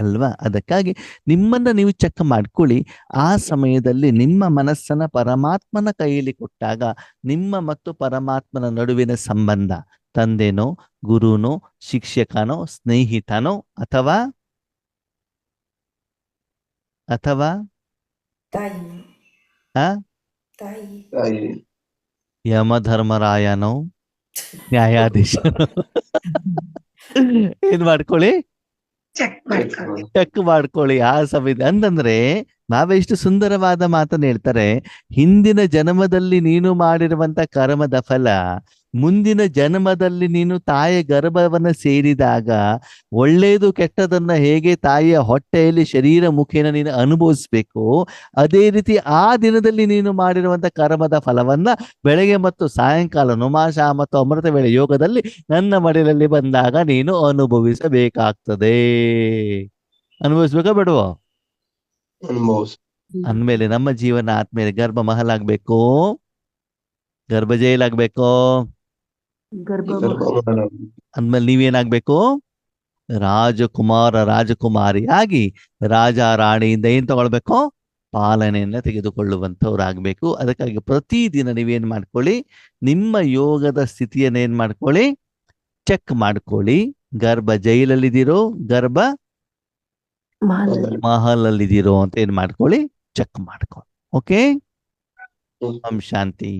ಅಲ್ವಾ? ಅದಕ್ಕಾಗಿ ನಿಮ್ಮನ್ನ ನೀವು ಚೆಕ್ ಮಾಡ್ಕೊಳ್ಳಿ. ಆ ಸಮಯದಲ್ಲಿ ನಿಮ್ಮ ಮನಸ್ಸನ್ನ ಪರಮಾತ್ಮನ ಕೈಯಲ್ಲಿ ಕೊಟ್ಟಾಗ ನಿಮ್ಮ ಮತ್ತು ಪರಮಾತ್ಮನ ನಡುವಿನ ಸಂಬಂಧ. ತಂದೆನೋ ಗುರುನೋ ಶಿಕ್ಷಕನೋ ಸ್ನೇಹಿತನೋ ಅಥವಾ ಅಥವಾ ತಾಯಿ. ಆ? ತಾಯಿ. ತಾಯಿ. ಯಮಧರ್ಮರಾಯನೋ ನ್ಯಾಯಾಧೀಶನೋ. <laughs> ಏನ್ ಮಾಡ್ಕೊಳ್ಳಿ? ಚೆಕ್ ಮಾಡ್ಕೊಳ್ಳಿ. ಆ ಸಮಯದ ಅಂತಂದ್ರೆ ನಾವೇ ಇಷ್ಟು ಸುಂದರವಾದ ಮಾತನ್ನ ಹೇಳ್ತಾರೆ, ಹಿಂದಿನ ಜನ್ಮದಲ್ಲಿ ನೀನು ಮಾಡಿರುವಂತ ಕರ್ಮದ ಫಲ ಮುಂದಿನ ಜನ್ಮದಲ್ಲಿ ನೀನು ತಾಯಿಯ ಗರ್ಭವನ್ನ ಸೇರಿದಾಗ ಒಳ್ಳೆಯದು ಕೆಟ್ಟದನ್ನ ಹೇಗೆ ತಾಯಿಯ ಹೊಟ್ಟೆಯಲ್ಲಿ ಶರೀರ ಮುಖೇನ ನೀನು ಅನುಭವಿಸ್ಬೇಕು ಅದೇ ರೀತಿ ಆ ದಿನದಲ್ಲಿ ನೀನು ಮಾಡಿರುವಂತ ಕರ್ಮದ ಫಲವನ್ನ ಬೆಳಗ್ಗೆ ಮತ್ತು ಸಾಯಂಕಾಲ ನುಮಾಶ ಮತ್ತು ಅಮೃತ ವೇಳೆ ಯೋಗದಲ್ಲಿ ನನ್ನ ಮಡಿಲಲ್ಲಿ ಬಂದಾಗ ನೀನು ಅನುಭವಿಸಬೇಕಾಗ್ತದೆ. ಅನುಭವಿಸ್ಬೇಕಾ ಬಿಡುವ? ಅಂದಮೇಲೆ ನಮ್ಮ ಜೀವನ ಆದ್ಮೇಲೆ ಗರ್ಭ ಮಹಲಾಗ್ಬೇಕು? ಗರ್ಭ ಜೈಲಾಗ್ಬೇಕು? ಅಂದ್ಮೇಲೆ ನೀವೇನಾಗ್ಬೇಕು? ರಾಜಕುಮಾರ ರಾಜಕುಮಾರಿಯಾಗಿ ರಾಜ ರಾಣಿಯಿಂದ ಏನ್ ತಗೊಳ್ಬೇಕು? ಪಾಲನೆಯನ್ನ ತೆಗೆದುಕೊಳ್ಳುವಂಥವ್ರಾಗ್ಬೇಕು. ಅದಕ್ಕಾಗಿ ಪ್ರತಿದಿನ ನೀವೇನ್ ಮಾಡ್ಕೊಳ್ಳಿ ನಿಮ್ಮ ಯೋಗದ ಸ್ಥಿತಿಯನ್ನ ಏನ್ ಮಾಡ್ಕೊಳ್ಳಿ ಚೆಕ್ ಮಾಡ್ಕೊಳ್ಳಿ. ಗರ್ಭ ಜೈಲಲ್ಲಿದ್ದೀರೋ ಗರ್ಭ ಮಹಲಲ್ಲಿದ್ದೀರೋ ಅಂತ ಏನ್ ಮಾಡ್ಕೊಳ್ಳಿ ಚೆಕ್ ಮಾಡ್ಕೊಳ್ಳಿ. ಓಕೆ. ಓಂ ಶಾಂತಿ.